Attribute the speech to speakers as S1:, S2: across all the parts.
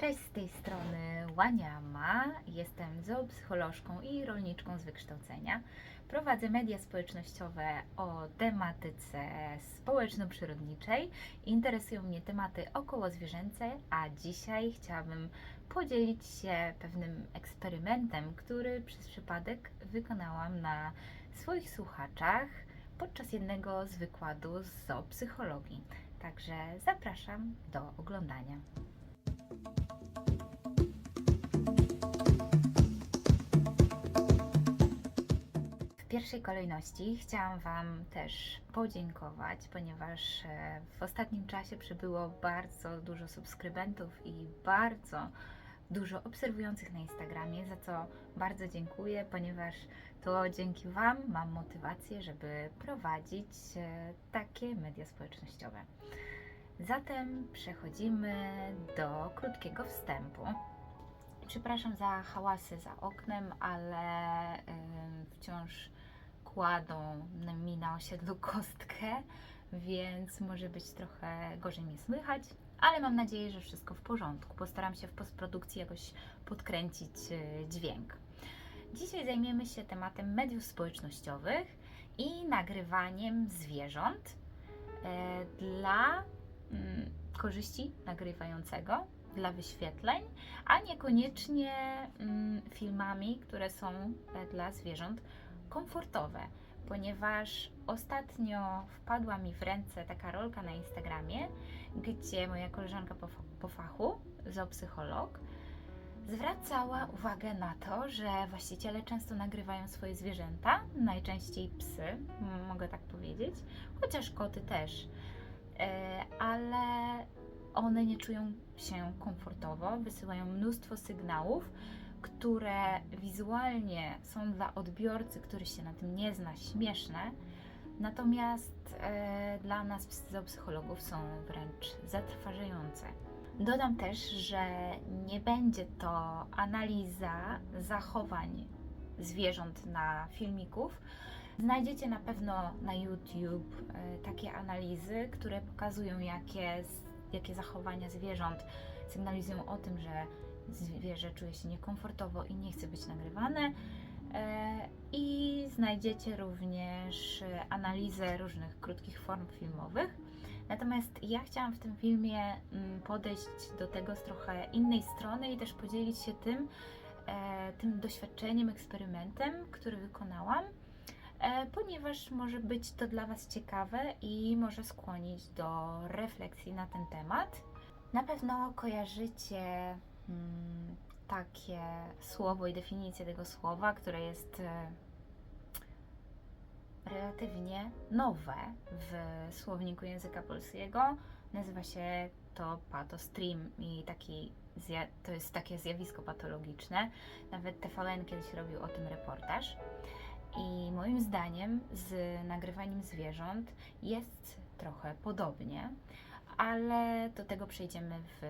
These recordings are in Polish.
S1: Cześć, z tej strony Łaniama. Jestem zoopsycholożką i rolniczką z wykształcenia. Prowadzę media społecznościowe o tematyce społeczno-przyrodniczej. Interesują mnie tematy okołozwierzęce, a dzisiaj chciałabym podzielić się pewnym eksperymentem, który przez przypadek wykonałam na swoich słuchaczach podczas jednego z wykładów z zoopsychologii. Także zapraszam do oglądania. Pierwszej kolejności chciałam Wam też podziękować, ponieważ e, w ostatnim czasie przybyło bardzo dużo subskrybentów i bardzo dużo obserwujących na Instagramie, za co bardzo dziękuję, ponieważ to dzięki Wam mam motywację, żeby prowadzić e, takie media społecznościowe. Zatem przechodzimy do krótkiego wstępu. Przepraszam za hałasy za oknem, ale wciąż kładą mi na osiedlu kostkę, więc może być trochę gorzej mnie słychać, ale mam nadzieję, że wszystko w porządku. Postaram się w postprodukcji jakoś podkręcić y, dźwięk. Dzisiaj zajmiemy się tematem mediów społecznościowych i nagrywaniem zwierząt e, dla mm, korzyści nagrywającego, dla wyświetleń, a niekoniecznie mm, filmami, które są e, dla zwierząt komfortowe, ponieważ ostatnio wpadła mi w ręce taka rolka na Instagramie, gdzie moja koleżanka po, po fachu, zoopsycholog, zwracała uwagę na to, że właściciele często nagrywają swoje zwierzęta, najczęściej psy, mogę tak powiedzieć, chociaż koty też, E, ale one nie czują się komfortowo, wysyłają mnóstwo sygnałów, które wizualnie są dla odbiorcy, który się na tym nie zna, śmieszne, natomiast e, dla nas, zoopsychologów, są wręcz zatrważające. Dodam też, że nie będzie to analiza zachowań zwierząt na filmików. Znajdziecie na pewno na YouTube e, takie analizy, które pokazują, jakie, jakie zachowania zwierząt sygnalizują o tym, że zwierzę czuje się niekomfortowo i nie chce być nagrywane. E, I znajdziecie również e, analizę różnych krótkich form filmowych. Natomiast ja chciałam w tym filmie mm, podejść do tego z trochę innej strony i też podzielić się tym, e, tym doświadczeniem, eksperymentem, który wykonałam, ponieważ może być to dla Was ciekawe i może skłonić do refleksji na ten temat. Na pewno kojarzycie takie słowo i definicję tego słowa, które jest e, relatywnie nowe w słowniku języka polskiego. Nazywa się to patostream i taki, to jest takie zjawisko patologiczne. Nawet TVN kiedyś robił o tym reportaż. I moim zdaniem z nagrywaniem zwierząt jest trochę podobnie, ale do tego przejdziemy w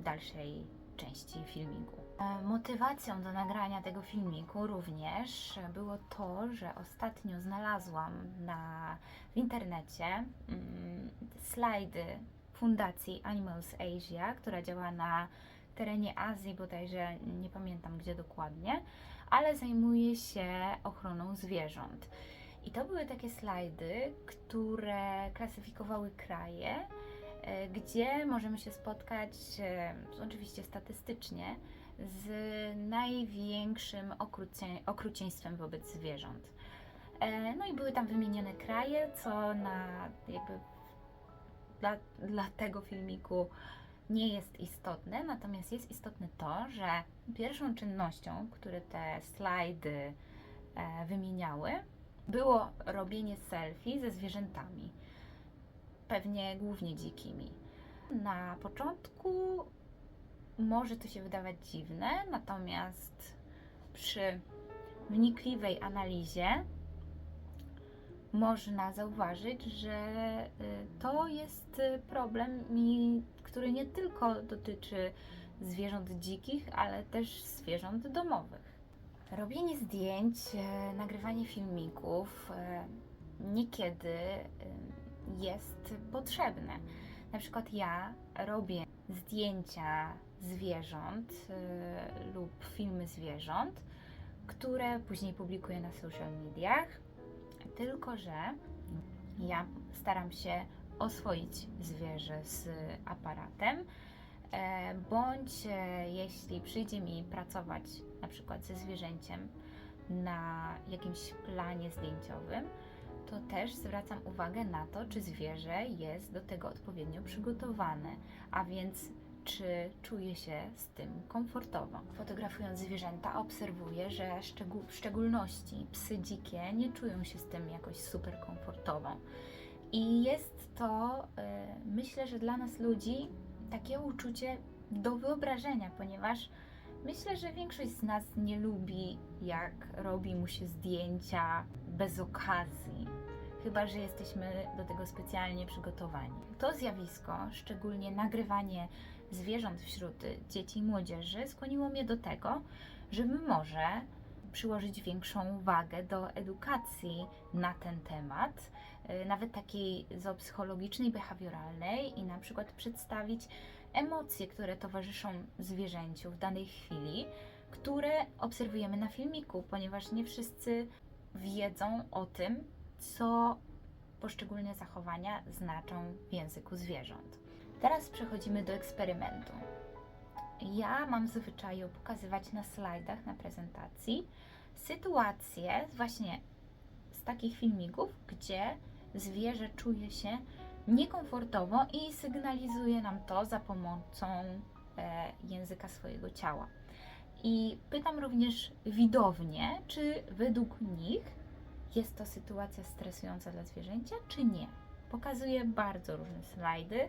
S1: dalszej części filmiku. E, Motywacją do nagrania tego filmiku również było to, że ostatnio znalazłam na, w internecie mm, slajdy Fundacji Animals Asia, która działa na terenie Azji, bodajże nie pamiętam gdzie dokładnie, ale zajmuje się ochroną zwierząt. I to były takie slajdy, które klasyfikowały kraje, gdzie możemy się spotkać, e, oczywiście statystycznie, z największym okrucie, okrucieństwem wobec zwierząt. E, No i były tam wymienione kraje, co na jakby dla, dla tego filmiku nie jest istotne, natomiast jest istotne to, że pierwszą czynnością, które te slajdy e, wymieniały, było robienie selfie ze zwierzętami, pewnie głównie dzikimi. Na początku może to się wydawać dziwne, natomiast przy wnikliwej analizie można zauważyć, że y, to jest y, problem, który nie tylko dotyczy zwierząt dzikich, ale też zwierząt domowych. Robienie zdjęć, e, nagrywanie filmików e, niekiedy jest potrzebne. Na przykład ja robię zdjęcia zwierząt y, lub filmy zwierząt, które później publikuję na social mediach. Tylko, że ja staram się oswoić zwierzę z aparatem, e, bądź e, jeśli przyjdzie mi pracować na przykład ze zwierzęciem na jakimś planie zdjęciowym, to też zwracam uwagę na to, czy zwierzę jest do tego odpowiednio przygotowane, a więc czy czuje się z tym komfortowo. Fotografując zwierzęta, obserwuję, że w szczególności psy dzikie nie czują się z tym jakoś super komfortowo. I jest to, y, myślę, że dla nas ludzi takie uczucie do wyobrażenia, ponieważ myślę, że większość z nas nie lubi, jak robi mu się zdjęcia bez okazji. Chyba, że jesteśmy do tego specjalnie przygotowani. To zjawisko, szczególnie nagrywanie zwierząt wśród dzieci i młodzieży, skłoniło mnie do tego, żeby może przyłożyć większą wagę do edukacji na ten temat, y, nawet takiej zoopsychologicznej, behawioralnej i na przykład przedstawić emocje, które towarzyszą zwierzęciu w danej chwili, które obserwujemy na filmiku, ponieważ nie wszyscy wiedzą o tym, co poszczególne zachowania znaczą w języku zwierząt. Teraz przechodzimy do eksperymentu. Ja mam w zwyczaju pokazywać na slajdach, na prezentacji sytuacje właśnie z takich filmików, gdzie zwierzę czuje się niekomfortowo i sygnalizuje nam to za pomocą e, języka swojego ciała. I pytam również widownię, czy według nich jest to sytuacja stresująca dla zwierzęcia, czy nie. Pokazuję bardzo różne slajdy,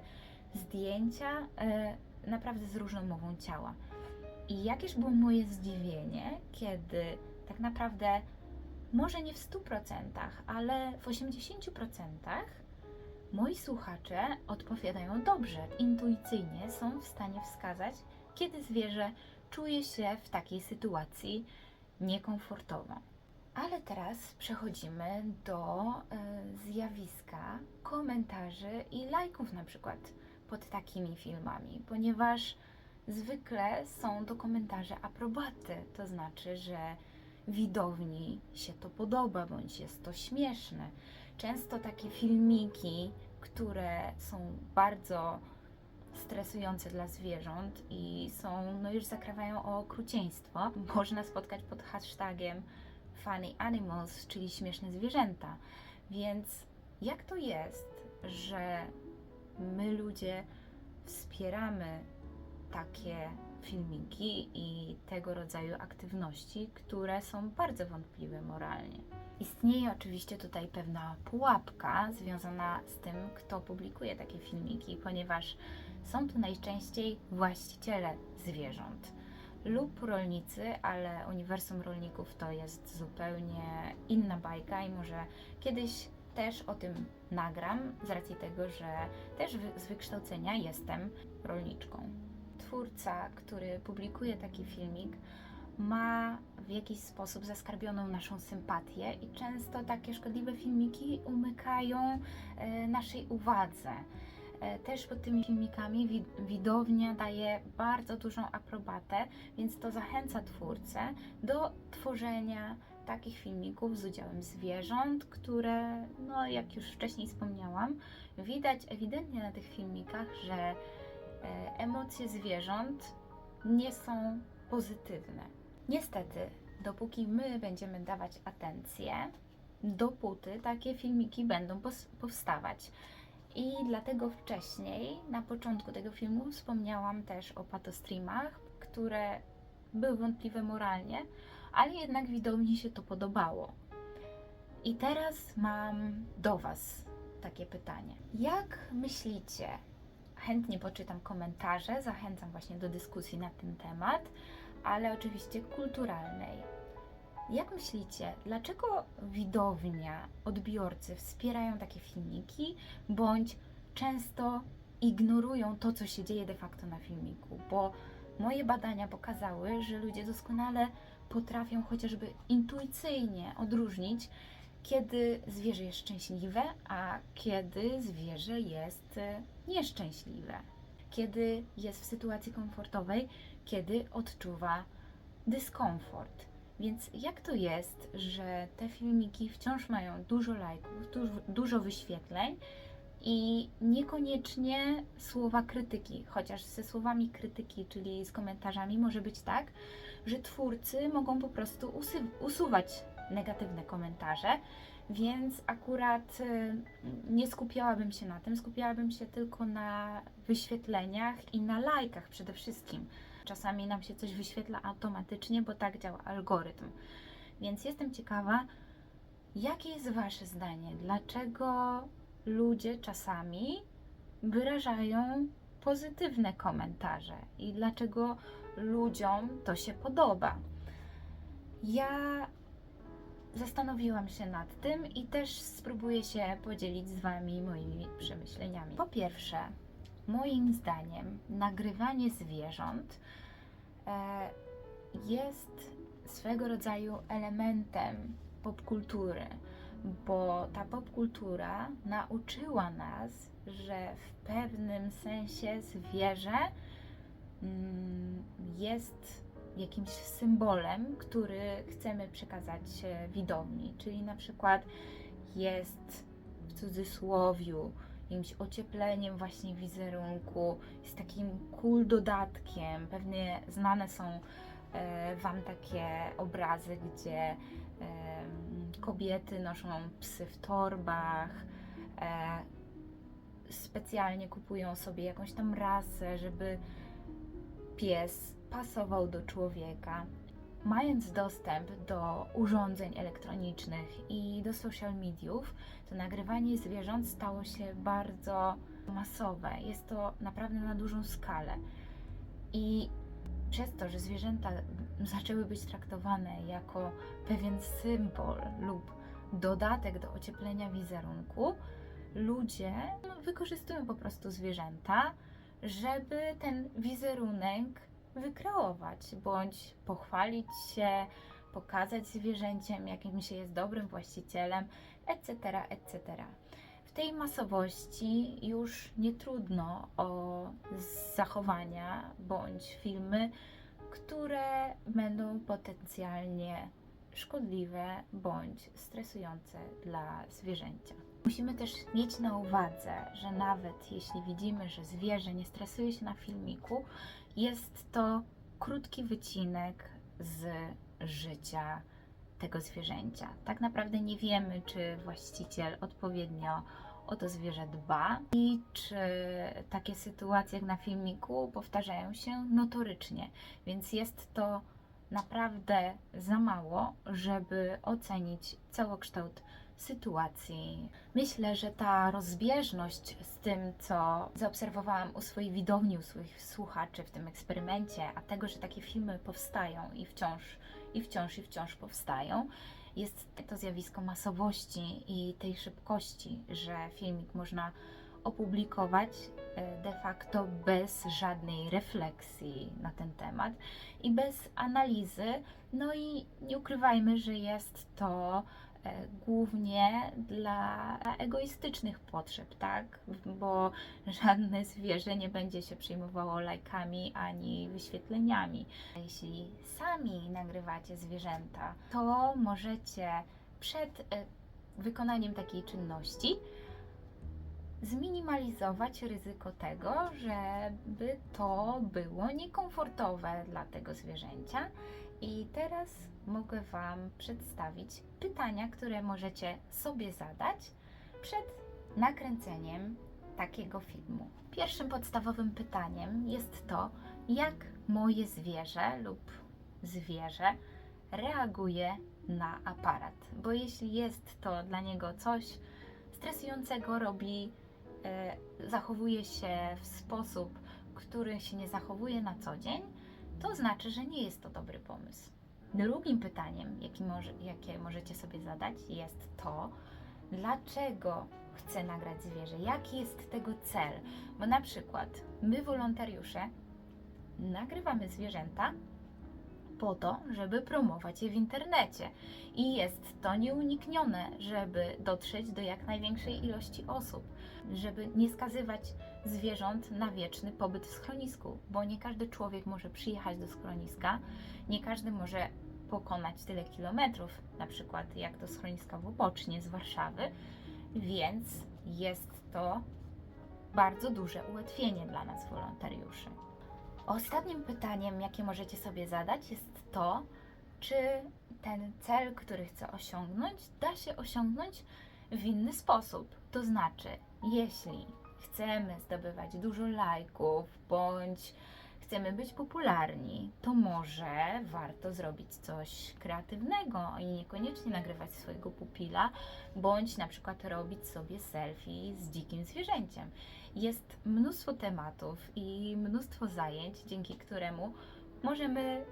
S1: zdjęcia, e, naprawdę z różną mową ciała. I jakież było moje zdziwienie, kiedy tak naprawdę, może nie w 100%, ale w 80% moi słuchacze odpowiadają dobrze, intuicyjnie są w stanie wskazać, kiedy zwierzę czuje się w takiej sytuacji niekomfortowo. Ale teraz przechodzimy do e, zjawiska komentarzy i lajków na przykład pod takimi filmami, ponieważ zwykle są to komentarze aprobaty, to znaczy, że widowni się to podoba bądź jest to śmieszne. Często takie filmiki, które są bardzo stresujące dla zwierząt i są, no już zakrawają o okrucieństwo, można spotkać pod hashtagiem funny animals, czyli śmieszne zwierzęta. Więc jak to jest, że my ludzie wspieramy takie filmiki i tego rodzaju aktywności, które są bardzo wątpliwe moralnie. Istnieje oczywiście tutaj pewna pułapka związana z tym, kto publikuje takie filmiki, ponieważ są to najczęściej właściciele zwierząt lub rolnicy, ale uniwersum rolników to jest zupełnie inna bajka i może kiedyś też o tym nagram, z racji tego, że też z wykształcenia jestem rolniczką. Twórca, który publikuje taki filmik, ma w jakiś sposób zaskarbioną naszą sympatię i często takie szkodliwe filmiki umykają e, naszej uwadze. E, Też pod tymi filmikami wi- widownia daje bardzo dużą aprobatę, więc to zachęca twórcę do tworzenia takich filmików z udziałem zwierząt, które, no jak już wcześniej wspomniałam, widać ewidentnie na tych filmikach, że emocje zwierząt nie są pozytywne. Niestety, dopóki my będziemy dawać atencję, dopóty takie filmiki będą powstawać. I dlatego wcześniej, na początku tego filmu, wspomniałam też o patostreamach, które były wątpliwe moralnie, ale jednak widowni się to podobało. I teraz mam do Was takie pytanie. Jak myślicie? Chętnie poczytam komentarze, zachęcam właśnie do dyskusji na ten temat, ale oczywiście kulturalnej. Jak myślicie, dlaczego widownia, odbiorcy wspierają takie filmiki, bądź często ignorują to, co się dzieje de facto na filmiku? Bo moje badania pokazały, że ludzie doskonale potrafią chociażby intuicyjnie odróżnić, kiedy zwierzę jest szczęśliwe, a kiedy zwierzę jest e, nieszczęśliwe. kiedy jest w sytuacji komfortowej, kiedy odczuwa dyskomfort. Więc jak to jest, że te filmiki wciąż mają dużo lajków, dużo, wyświetleń i niekoniecznie słowa krytyki, chociaż ze słowami krytyki, czyli z komentarzami, może być tak, że twórcy mogą po prostu usuwać negatywne komentarze, więc akurat y, nie skupiałabym się na tym, skupiałabym się tylko na wyświetleniach i na lajkach przede wszystkim. Czasami nam się coś wyświetla automatycznie, bo tak działa algorytm. Więc jestem ciekawa, jakie jest Wasze zdanie? Dlaczego ludzie czasami wyrażają pozytywne komentarze i dlaczego ludziom to się podoba? Ja zastanowiłam się nad tym i też spróbuję się podzielić z Wami moimi przemyśleniami. Po pierwsze, moim zdaniem, nagrywanie zwierząt e, jest swego rodzaju elementem popkultury, bo ta popkultura nauczyła nas, że w pewnym sensie zwierzę mm, jest jakimś symbolem, który chcemy przekazać e, widowni, czyli na przykład jest w cudzysłowiu jakimś ociepleniem właśnie wizerunku, jest takim cool dodatkiem. Pewnie znane są e, Wam takie obrazy, gdzie em, kobiety noszą psy w torbach, e, specjalnie kupują sobie jakąś tam rasę, żeby pies pasował do człowieka. Mając dostęp do urządzeń elektronicznych i do social mediów, to nagrywanie zwierząt stało się bardzo masowe. Jest to naprawdę na dużą skalę. I przez to, że zwierzęta zaczęły być traktowane jako pewien symbol lub dodatek do ocieplenia wizerunku, ludzie wykorzystują po prostu zwierzęta, żeby ten wizerunek wykreować, bądź pochwalić się, pokazać zwierzęciem, jakim się jest dobrym właścicielem, etc., etc. W tej masowości już nie trudno o zachowania bądź filmy, które będą potencjalnie szkodliwe bądź stresujące dla zwierzęcia. Musimy też mieć na uwadze, że nawet jeśli widzimy, że zwierzę nie stresuje się na filmiku, jest to krótki wycinek z życia tego zwierzęcia. Tak naprawdę nie wiemy, czy właściciel odpowiednio o to zwierzę dba i czy takie sytuacje jak na filmiku powtarzają się notorycznie, więc jest to naprawdę za mało, żeby ocenić całokształt sytuacji. Myślę, że ta rozbieżność z tym, co zaobserwowałam u swojej widowni, u swoich słuchaczy w tym eksperymencie, a tego, że takie filmy powstają i wciąż, i wciąż, i wciąż powstają, jest to zjawisko masowości i tej szybkości, że filmik można opublikować e, de facto bez żadnej refleksji na ten temat i bez analizy. No i nie ukrywajmy, że jest to głównie dla egoistycznych potrzeb, tak? Bo żadne zwierzę nie będzie się przejmowało lajkami ani wyświetleniami. Jeśli sami nagrywacie zwierzęta, to możecie przed e, wykonaniem takiej czynności zminimalizować ryzyko tego, żeby to było niekomfortowe dla tego zwierzęcia. I teraz mogę Wam przedstawić pytania, które możecie sobie zadać przed nakręceniem takiego filmu. Pierwszym podstawowym pytaniem jest to, jak moje zwierzę lub zwierzę reaguje na aparat. Bo jeśli jest to dla niego coś stresującego, robi zachowuje się w sposób, który się nie zachowuje na co dzień, to znaczy, że nie jest to dobry pomysł. Drugim pytaniem, jakie możecie sobie zadać, jest to, dlaczego chcę nagrać zwierzę, jaki jest tego cel. Bo na przykład my, wolontariusze, nagrywamy zwierzęta po to, żeby promować je w internecie. I jest to nieuniknione, żeby dotrzeć do jak największej ilości osób, żeby nie skazywać zwierząt na wieczny pobyt w schronisku, bo nie każdy człowiek może przyjechać do schroniska, nie każdy może pokonać tyle kilometrów, na przykład jak do schroniska w Opocznie z Warszawy, więc jest to bardzo duże ułatwienie dla nas, wolontariuszy. Ostatnim pytaniem, jakie możecie sobie zadać, jest to, czy ten cel, który chcę osiągnąć, da się osiągnąć w inny sposób. To znaczy, jeśli chcemy zdobywać dużo lajków bądź chcemy być popularni, to może warto zrobić coś kreatywnego i niekoniecznie nagrywać swojego pupila, bądź na przykład robić sobie selfie z dzikim zwierzęciem. Jest mnóstwo tematów i mnóstwo zajęć, dzięki któremu możemy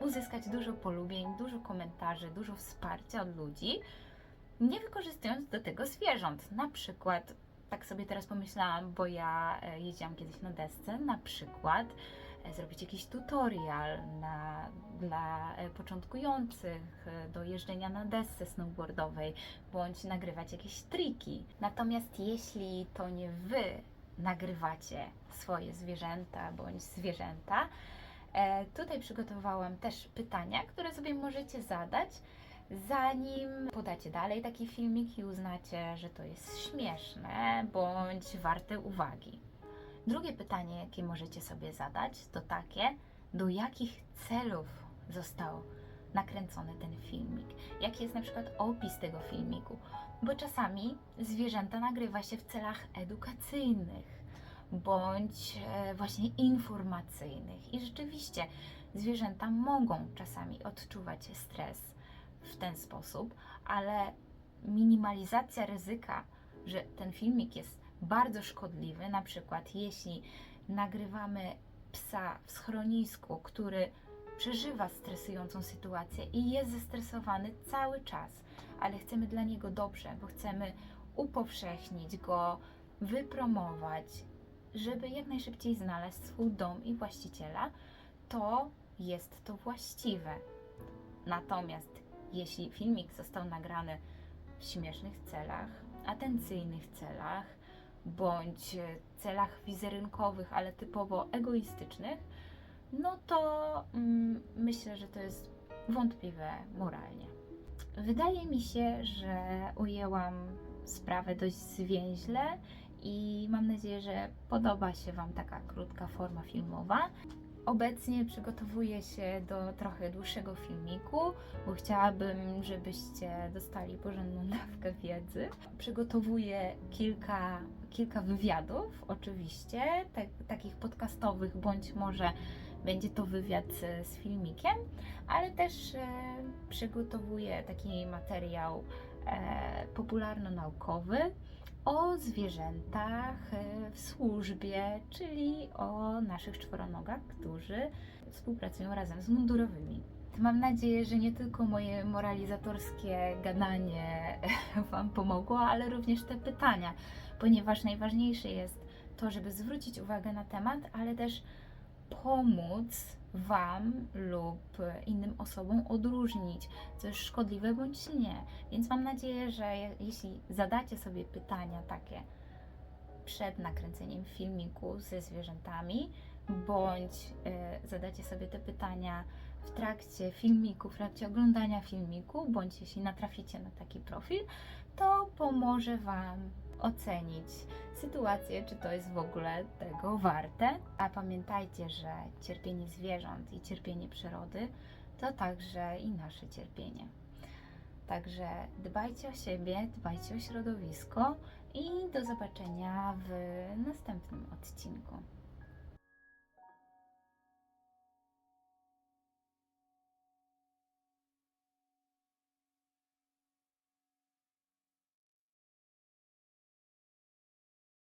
S1: uzyskać dużo polubień, dużo komentarzy, dużo wsparcia od ludzi, nie wykorzystując do tego zwierząt. Na przykład, tak sobie teraz pomyślałam, bo ja e, jeździłam kiedyś na desce, na przykład zrobić jakiś tutorial na, dla e, początkujących e, do jeżdżenia na desce snowboardowej, bądź nagrywać jakieś triki. Natomiast jeśli to nie Wy nagrywacie swoje zwierzęta bądź zwierzęta, E, tutaj przygotowałam też pytania, które sobie możecie zadać, zanim podacie dalej taki filmik i uznacie, że to jest śmieszne bądź warte uwagi. Drugie pytanie, jakie możecie sobie zadać, to takie, do jakich celów został nakręcony ten filmik? Jaki jest na przykład opis tego filmiku? Bo czasami zwierzęta nagrywa się w celach edukacyjnych bądź e, właśnie informacyjnych. I rzeczywiście zwierzęta mogą czasami odczuwać stres w ten sposób, ale minimalizacja ryzyka, że ten filmik jest bardzo szkodliwy, na przykład jeśli nagrywamy psa w schronisku, który przeżywa stresującą sytuację i jest zestresowany cały czas, ale chcemy dla niego dobrze, bo chcemy upowszechnić go, wypromować, żeby jak najszybciej znaleźć swój dom i właściciela, to jest to właściwe. Natomiast jeśli filmik został nagrany w śmiesznych celach, atencyjnych celach, bądź celach wizerunkowych, ale typowo egoistycznych, no to mm, myślę, że to jest wątpliwe moralnie. Wydaje mi się, że ujęłam sprawę dość zwięźle i mam nadzieję, że podoba się Wam taka krótka forma filmowa. Obecnie przygotowuję się do trochę dłuższego filmiku, bo chciałabym, żebyście dostali porządną dawkę wiedzy. Przygotowuję kilka, kilka wywiadów, oczywiście, tak, takich podcastowych, bądź może będzie to wywiad z, z filmikiem, ale też e, przygotowuję taki materiał e, popularno-naukowy o zwierzętach e, w służbie, czyli o naszych czworonogach, którzy współpracują razem z mundurowymi. Mam nadzieję, że nie tylko moje moralizatorskie gadanie Wam pomogło, ale również te pytania, ponieważ najważniejsze jest to, żeby zwrócić uwagę na temat, ale też pomóc Wam lub innym osobom odróżnić, co jest szkodliwe bądź nie. Więc mam nadzieję, że jeśli zadacie sobie pytania takie przed nakręceniem filmiku ze zwierzętami, bądź y, zadacie sobie te pytania w trakcie filmiku, w trakcie oglądania filmiku, bądź jeśli natraficie na taki profil, to pomoże Wam ocenić sytuację, czy to jest w ogóle tego warte. A pamiętajcie, że cierpienie zwierząt i cierpienie przyrody to także i nasze cierpienie. Także dbajcie o siebie, dbajcie o środowisko i do zobaczenia w następnym odcinku.